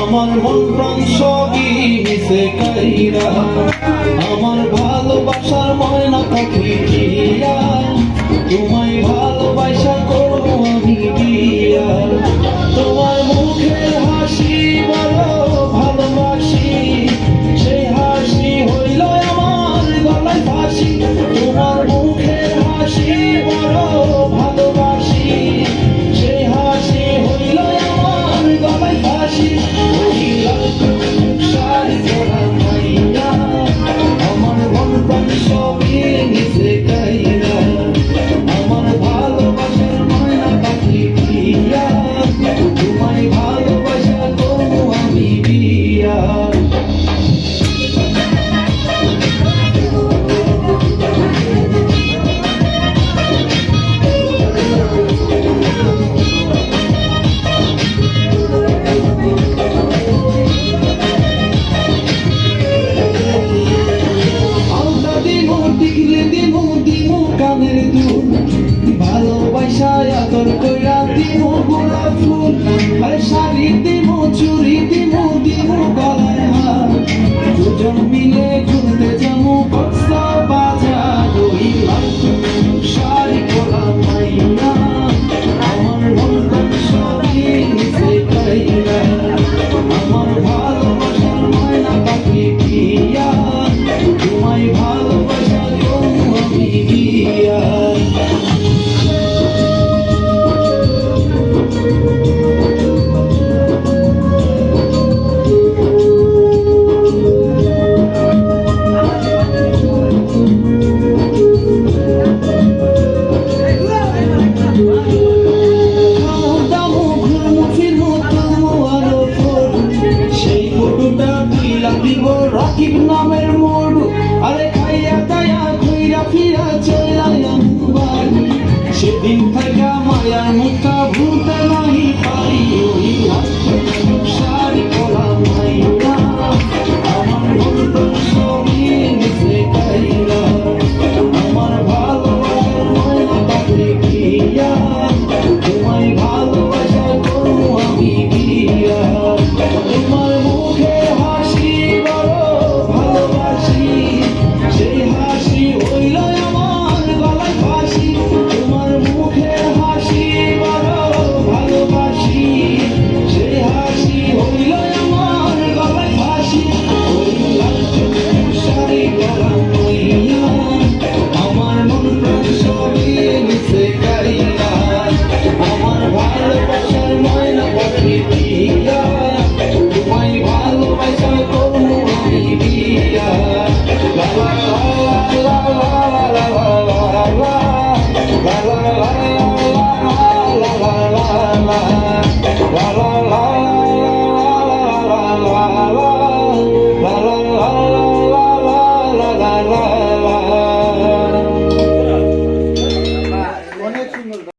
আমার মন প্রাণ সবই মিশে কাইরা। আমার ভালোবাসার ময়না পাখি তোমায় ভালো আদর কই keep it on my heart.